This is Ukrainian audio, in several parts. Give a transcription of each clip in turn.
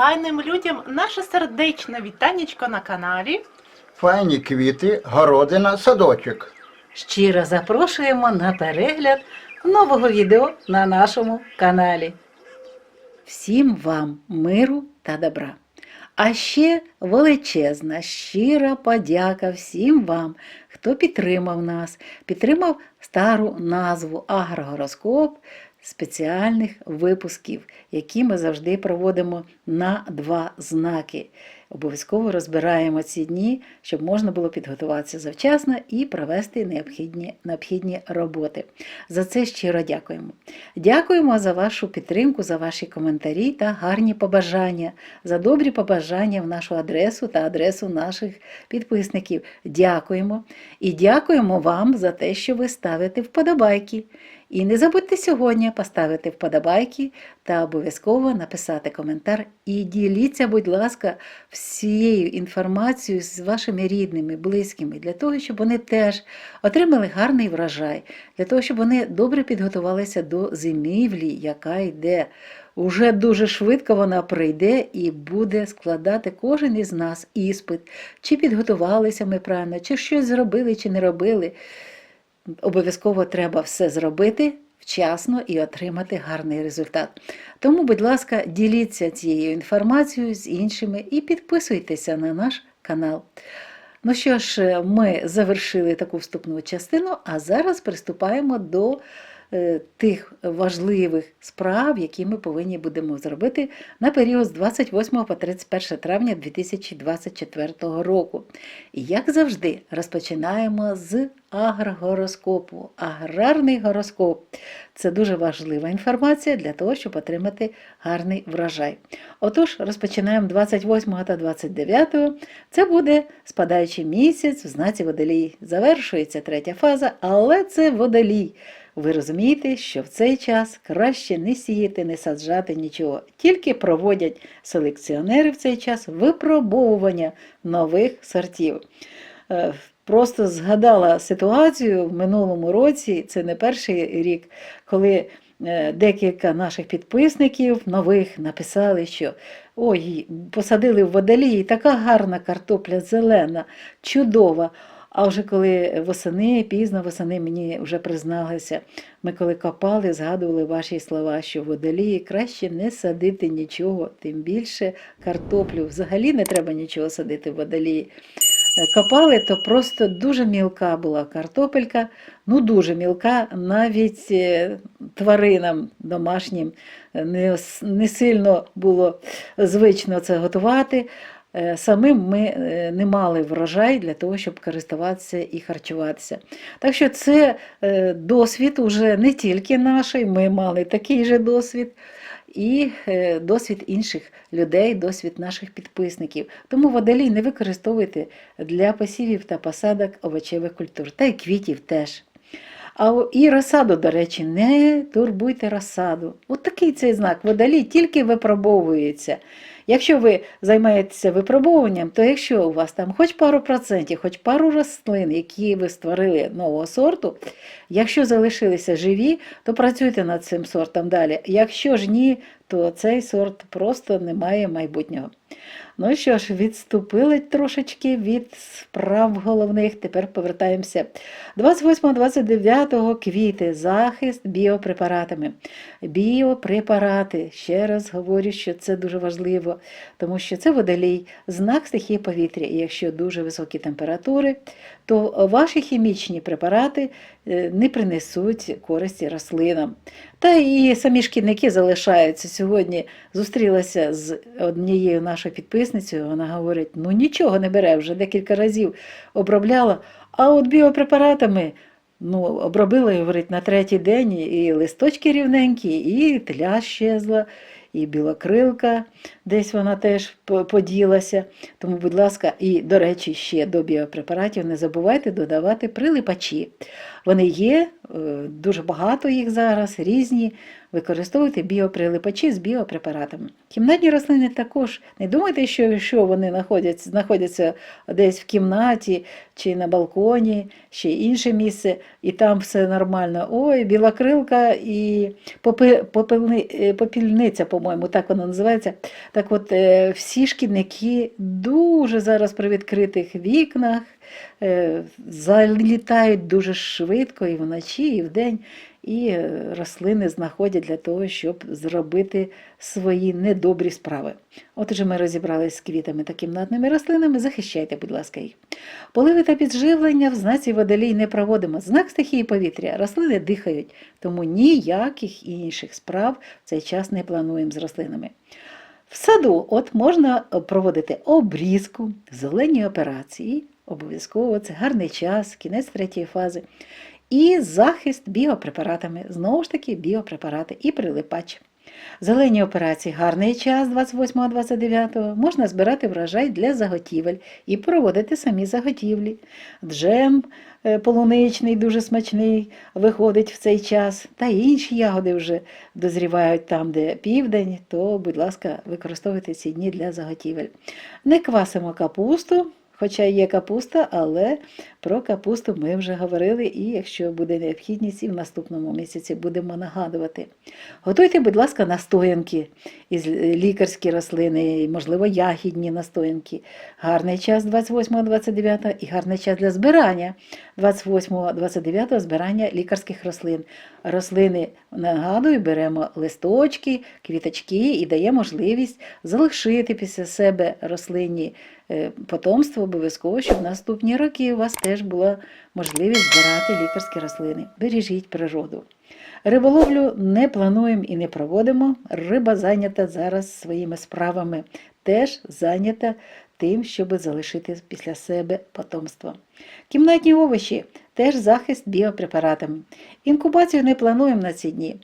файним людям наше сердечне вітанечко на каналі. Файні квіти, городина, садочок. Щиро запрошуємо на перегляд нового відео на нашому каналі. Всім вам миру та добра. А ще величезна, щира подяка всім вам, хто підтримав нас, підтримав стару назву Агрогороскоп спеціальних випусків, які ми завжди проводимо на два знаки. Обов'язково розбираємо ці дні, щоб можна було підготуватися завчасно і провести необхідні, необхідні роботи. За це щиро дякуємо. Дякуємо за вашу підтримку, за ваші коментарі та гарні побажання, за добрі побажання в нашу адресу та адресу наших підписників. Дякуємо і дякуємо вам за те, що ви ставите вподобайки. І не забудьте сьогодні поставити вподобайки та обов'язково написати коментар. І діліться, будь ласка, всією інформацією з вашими рідними, близькими, для того, щоб вони теж отримали гарний врожай, для того, щоб вони добре підготувалися до зимівлі, яка йде. Уже дуже швидко вона прийде і буде складати кожен із нас іспит, чи підготувалися ми правильно, чи щось зробили, чи не робили. Обов'язково треба все зробити вчасно і отримати гарний результат. Тому, будь ласка, діліться цією інформацією з іншими і підписуйтеся на наш канал. Ну що ж, ми завершили таку вступну частину, а зараз приступаємо до тих важливих справ, які ми повинні будемо зробити на період з 28 по 31 травня 2024 року. І як завжди, розпочинаємо з агрогороскопу. Аграрний гороскоп це дуже важлива інформація для того, щоб отримати гарний врожай. Отож, розпочинаємо 28 та 29. Це буде спадаючий місяць в знаці водолій. Завершується третя фаза, але це водолій. Ви розумієте, що в цей час краще не сіяти, не саджати нічого. Тільки проводять селекціонери в цей час випробовування нових сортів. Е, Просто згадала ситуацію в минулому році, це не перший рік, коли е, декілька наших підписників нових написали, що ой, посадили в водолії, така гарна картопля зелена, чудова. А вже коли восени, пізно восени мені вже призналися, ми коли копали, згадували ваші слова, що в водолії краще не садити нічого, тим більше картоплю. Взагалі не треба нічого садити в водолії. Е, Копали, то просто дуже мілка була картопелька, ну дуже мілка, навіть е, тваринам домашнім е, не, не сильно було звично це готувати. Е, Самим ми е, не мали врожай для того, щоб користуватися і харчуватися. Так що це е, досвід уже не тільки наш, ми мали такий же досвід, і досвід інших людей, досвід наших підписників. Тому водолій не використовуйте для посівів та посадок овочевих культур, та й квітів теж. А і розсаду, до речі, не турбуйте розсаду. От такий цей знак. Водолій тільки випробовується. Якщо ви займаєтеся випробовуванням, то якщо у вас там хоч пару процентів, хоч пару рослин, які ви створили нового сорту, якщо залишилися живі, то працюйте над цим сортом далі. Якщо ж ні, то цей сорт просто не має майбутнього. Ну що ж, відступили трошечки від справ головних. Тепер повертаємося. 28-29 квіти. Захист біопрепаратами. Біопрепарати. Ще раз говорю, що це дуже важливо, тому що це водолій, знак стихії повітря. І якщо дуже високі температури, то ваші хімічні препарати е, не принесуть користі рослинам. Та і самі шкідники залишаються. Сьогодні зустрілася з однією нашою підписницею. Вона говорить: ну нічого не бере, вже декілька разів обробляла. А от біопрепаратами ну, обробила, говорить, на третій день і листочки рівненькі, і тля щезла, і білокрилка, десь вона теж поділася. Тому, будь ласка, і, до речі, ще до біопрепаратів не забувайте додавати прилипачі. Вони є, е, дуже багато їх зараз, різні. Використовуйте біоприлипачі з біопрепаратами. Кімнатні рослини також. Не думайте, що якщо вони знаходяться, знаходяться десь в кімнаті чи на балконі, чи інше місце, і там все нормально. Ой, білокрилка і попи- е, попільниця, по-моєму, так воно називається. Так от, е, всі шкідники дуже зараз при відкритих вікнах е, залітають дуже швидко і вночі, і вдень, і е, рослини знаходять для того, щоб зробити свої недобрі справи. Отже, ми розібралися з квітами та кімнатними рослинами. Захищайте, будь ласка, їх. Поливи та підживлення в знаці водолій не проводимо. Знак стихії повітря. Рослини дихають, тому ніяких інших справ в цей час не плануємо з рослинами. В саду от можна проводити обрізку, зелені операції, обов'язково це гарний час, кінець третьої фази. І захист біопрепаратами, знову ж таки, біопрепарати і прилипач. Зелені операції гарний час 28-29 можна збирати врожай для заготівель і проводити самі заготівлі. Джем е, полуничний, дуже смачний, виходить в цей час, та інші ягоди вже дозрівають там, де південь, то, будь ласка, використовуйте ці дні для заготівель. Не квасимо капусту. Хоча є капуста, але про капусту ми вже говорили, і якщо буде необхідність, і в наступному місяці будемо нагадувати. Готуйте, будь ласка, настоянки із лікарські рослини, можливо, ягідні настоянки. Гарний час 28-29 і гарний час для збирання 28-29 збирання лікарських рослин. Рослини, нагадую, беремо листочки, квіточки і дає можливість залишити після себе рослинні е, потомство обов'язково, щоб в наступні роки у вас теж була можливість збирати лікарські рослини. Бережіть природу. Риболовлю не плануємо і не проводимо. Риба зайнята зараз своїми справами, теж зайнята тим, щоб залишити після себе потомство. Кімнатні овочі теж захист біопрепаратами. Інкубацію не плануємо на ці дні.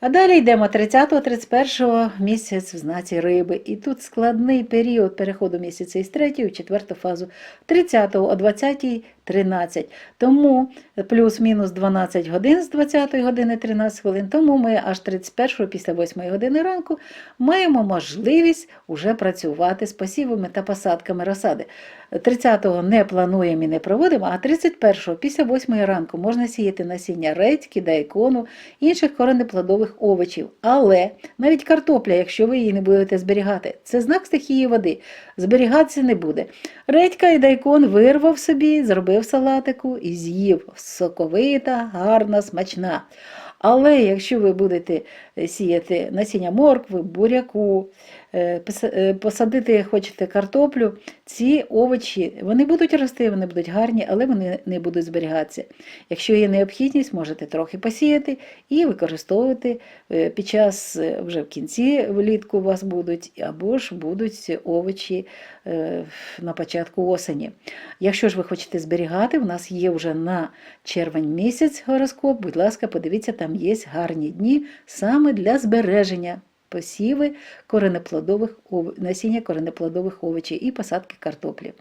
А далі йдемо 30-31 місяць в знаці риби. І тут складний період переходу місяця із 3 у 4 фазу, 30 о 20 13. Тому плюс-мінус 12 годин з 20 години 13 хвилин. Тому ми аж 31 після 8 години ранку маємо можливість уже працювати з посівами та посадками розсади. 30-го не плануємо і не проводимо, а 31-го після 8 ранку можна сіяти насіння редьки, дайкону, інших коренеплодових овочів. Але навіть картопля, якщо ви її не будете зберігати, це знак стихії води. Зберігатися не буде. Редька і дайкон вирвав собі, зробив салатику і з'їв. Соковита, гарна, смачна. Але якщо ви будете сіяти насіння моркви, буряку, е, е, посадити хочете картоплю, ці овочі вони будуть рости, вони будуть гарні, але вони не будуть зберігатися. Якщо є необхідність, можете трохи посіяти і використовувати е, під час е, вже в кінці влітку у вас будуть, або ж будуть овочі е, на початку осені. Якщо ж ви хочете зберігати, у нас є вже на червень місяць гороскоп. Будь ласка, подивіться, там є гарні дні саме для збереження посіви коренеплодових насіння коренеплодових овочів і посадки картоплі.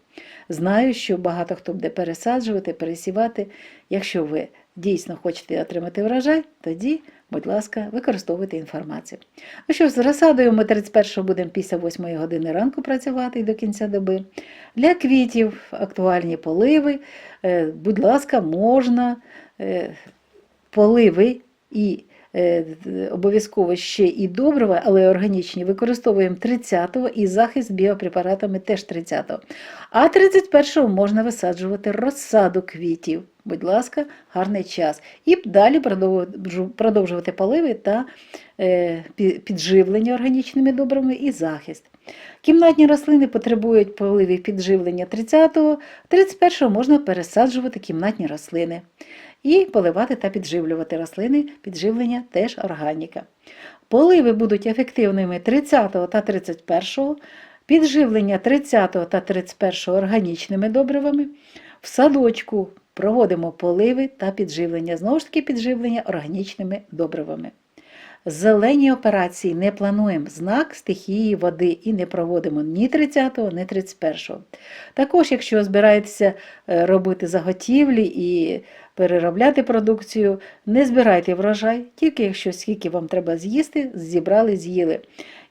Знаю, що багато хто буде пересаджувати, пересівати. Якщо ви дійсно хочете отримати врожай, тоді, будь ласка, використовуйте інформацію. Ну що з розсадою ми 31 будемо після 8 години ранку працювати і до кінця доби. Для квітів актуальні поливи. Е, Будь ласка, можна е, поливи і обов'язково ще і добрива, але органічні, використовуємо 30-го і захист біопрепаратами теж 30-го. А 31-го можна висаджувати розсаду квітів. Будь ласка, гарний час. І далі продовжувати поливи та е, підживлення органічними добривами і захист. Кімнатні рослини потребують поливів підживлення 30-го, 31-го можна пересаджувати кімнатні рослини і поливати та підживлювати рослини, підживлення теж органіка. Поливи будуть ефективними 30 та 31, підживлення 30 та 31 органічними добривами. В садочку проводимо поливи та підживлення, знову ж таки підживлення органічними добривами. Зелені операції не плануємо знак стихії води і не проводимо ні 30-го, ні 31-го. Також, якщо збираєтеся е, робити заготівлі і переробляти продукцію, не збирайте врожай, тільки якщо скільки вам треба з'їсти, зібрали, з'їли.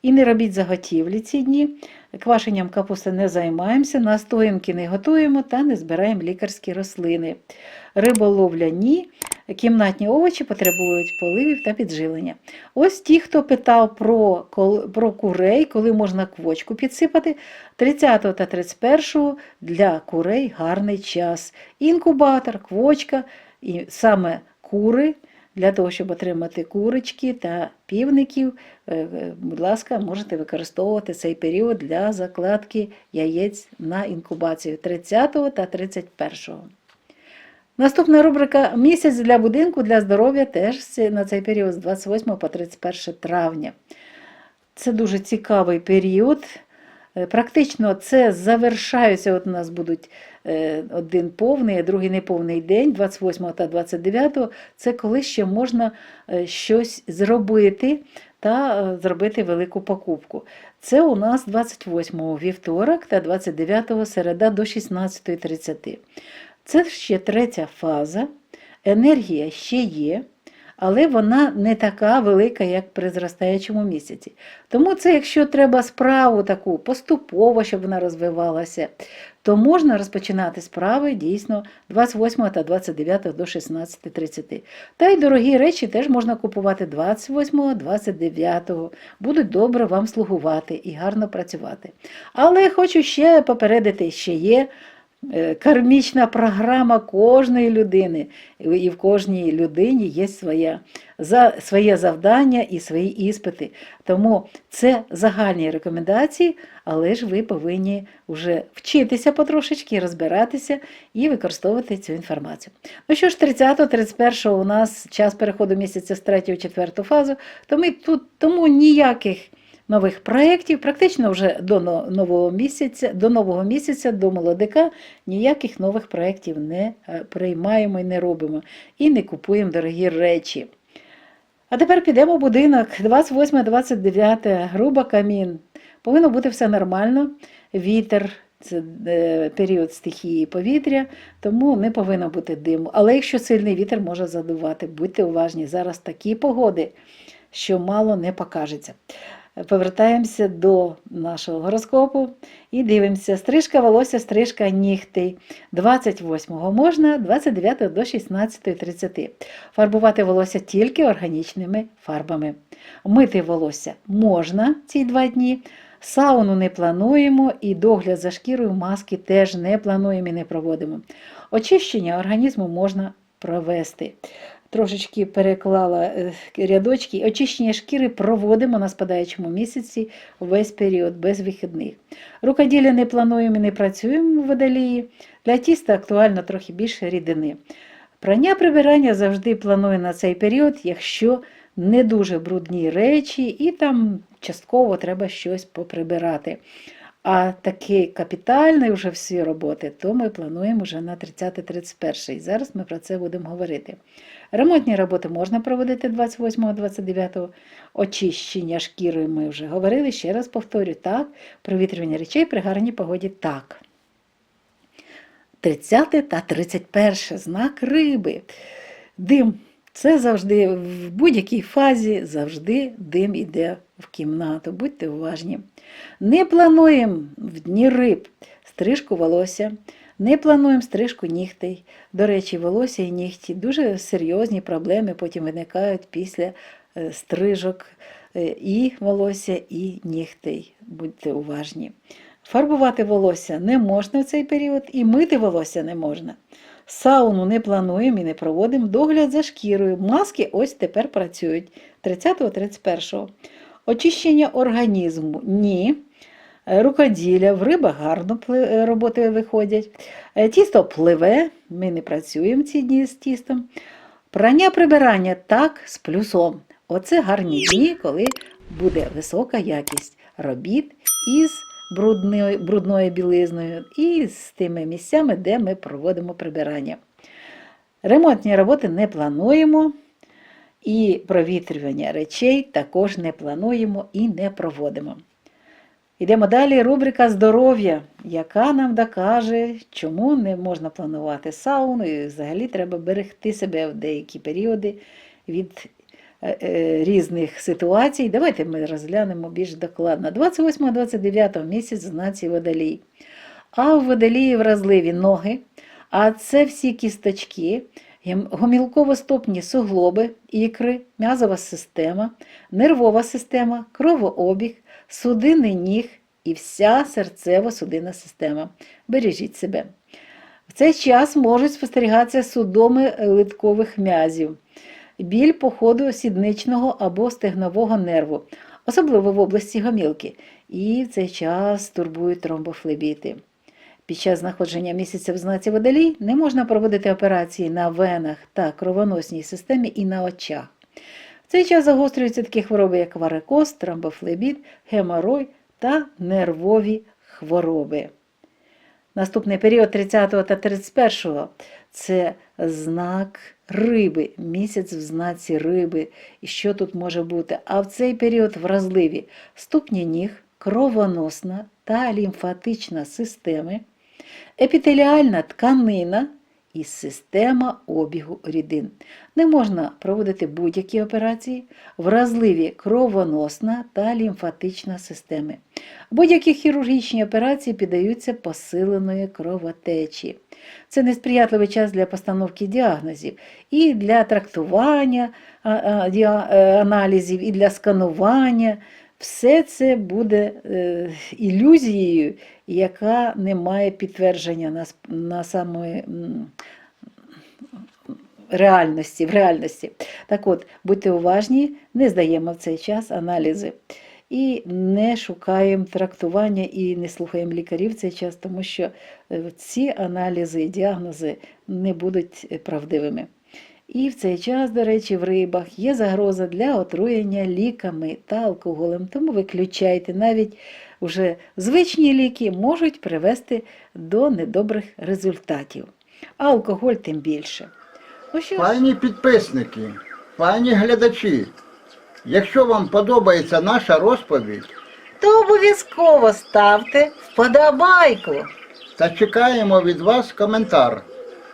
І не робіть заготівлі ці дні. Квашенням капусти не займаємося, настоянки не готуємо та не збираємо лікарські рослини. Риболовля ні. Кімнатні овочі потребують поливів та підживлення. Ось ті, хто питав про, про курей, коли можна квочку підсипати, 30 та 31 для курей гарний час. Інкубатор, квочка, і саме кури. Для того, щоб отримати курочки та півників, е, е, будь ласка, можете використовувати цей період для закладки яєць на інкубацію 30 та 31. Наступна рубрика Місяць для будинку для здоров'я теж на цей період з 28 по 31 травня. Це дуже цікавий період. Е, Практично це завершаються. От у нас будуть е, один повний, а другий неповний день, 28 та 29. Це коли ще можна е, щось зробити та зробити велику покупку. Це у нас 28 вівторок та 29 середа до 16.30. Це ще третя фаза. Енергія ще є, але вона не така велика, як при зростаючому місяці. Тому це, якщо треба справу таку поступово, щоб вона розвивалася, то можна розпочинати справи дійсно 28 та 29 до 16.30. Та й дорогі речі теж можна купувати 28, 29. Будуть добре вам слугувати і гарно працювати. Але хочу ще попередити, ще є кармічна програма кожної людини, і в кожній людині є своя, за, своє завдання і свої іспити. Тому це загальні рекомендації, але ж ви повинні вже вчитися потрошечки, розбиратися і використовувати цю інформацію. Ну що ж, 30-31 у нас час переходу місяця з 3-4 фазу, то тут тому ніяких нових проєктів, практично вже до нового місяця, до нового місяця, до молодика ніяких нових проєктів не е, приймаємо і не робимо, і не купуємо дорогі речі. А тепер підемо в будинок 28-29 груба камін. Повинно бути все нормально. Вітер, це е, період стихії повітря, тому не повинно бути диму. Але якщо сильний вітер може задувати, будьте уважні. Зараз такі погоди, що мало не покажеться. Повертаємося до нашого гороскопу і дивимося. Стрижка волосся, стрижка нігтей. 28-го можна, 29 до 16.30. Фарбувати волосся тільки органічними фарбами. Мити волосся можна ці два дні. Сауну не плануємо і догляд за шкірою маски теж не плануємо і не проводимо. Очищення організму можна провести. Трошечки переклала е, рядочки. Очищення шкіри проводимо на спадаючому місяці весь період без вихідних. Рукоділля не плануємо і не працюємо в водолії. Для тіста актуально трохи більше рідини. Прання прибирання завжди планую на цей період, якщо не дуже брудні речі, і там частково треба щось поприбирати. А такі капітальні вже всі роботи, то ми плануємо вже на 30-31. Зараз ми про це будемо говорити. Ремонтні роботи можна проводити 28-29. Очищення шкіри ми вже говорили. Ще раз повторю, так. Провітрювання речей при гарній погоді так. 30 та 31 знак риби. Дим. Це завжди в будь-якій фазі завжди дим іде в кімнату. Будьте уважні. Не плануємо в дні риб стрижку волосся, не плануємо стрижку нігтей. До речі, волосся і нігті дуже серйозні проблеми потім виникають після е, стрижок е, і волосся, і нігтей. Будьте уважні. Фарбувати волосся не можна в цей період, і мити волосся не можна. Сауну не плануємо і не проводимо. Догляд за шкірою. Маски ось тепер працюють 30-31. Очищення організму ні. Е, Рукоділля, в рибах гарно е, роботи виходять. Е, Тісто пливе, ми не працюємо ці дні з тістом. Прання прибирання так з плюсом. Оце гарні дні, коли буде висока якість робіт із брудною, брудною білизною і з тими місцями, де ми проводимо прибирання. Ремонтні роботи не плануємо, і провітрювання речей також не плануємо і не проводимо. Йдемо далі. Рубрика здоров'я, яка нам докаже, чому не можна планувати сауну, і взагалі треба берегти себе в деякі періоди від е, е, різних ситуацій. Давайте ми розглянемо більш докладно. 28-29 місяць знаці водолій. А в водолії вразливі ноги, а це всі кісточки, гомілково-стопні суглоби, ікри, м'язова система, нервова система, кровообіг, судини ніг і вся серцево-судинна система. Бережіть себе. В цей час можуть спостерігатися судоми литкових м'язів, біль по ходу сідничного або стегнового нерву, особливо в області гомілки, і в цей час турбують тромбофлебіти. Під час знаходження місяця в знаці водолій не можна проводити операції на венах та кровоносній системі і на очах. Цей час загострюються такі хвороби, як варикоз, тромбофлебіт, геморой та нервові хвороби. Наступний період 30 та 31 це знак риби, місяць в знаці риби. І що тут може бути? А в цей період вразливі ступні ніг, кровоносна та лімфатична системи, епітеліальна тканина і система обігу рідин. Не можна проводити будь-які операції, вразливі кровоносна та лімфатична системи. Будь-які хірургічні операції піддаються посиленої кровотечі. Це несприятливий час для постановки діагнозів і для трактування е, аналізів, і для сканування. Все це буде е, ілюзією, яка не має підтвердження на, на самої реальності, в реальності. Так от, будьте уважні, не здаємо в цей час аналізи. І не шукаємо трактування і не слухаємо лікарів в цей час, тому що е, ці аналізи і діагнози не будуть е, правдивими. І в цей час, до речі, в рибах є загроза для отруєння ліками та алкоголем, тому виключайте навіть вже звичні ліки можуть привести до недобрих результатів. А алкоголь тим більше. Ну що Пані підписники, пані глядачі, якщо вам подобається наша розповідь, то обов'язково ставте вподобайку. та чекаємо від вас коментар.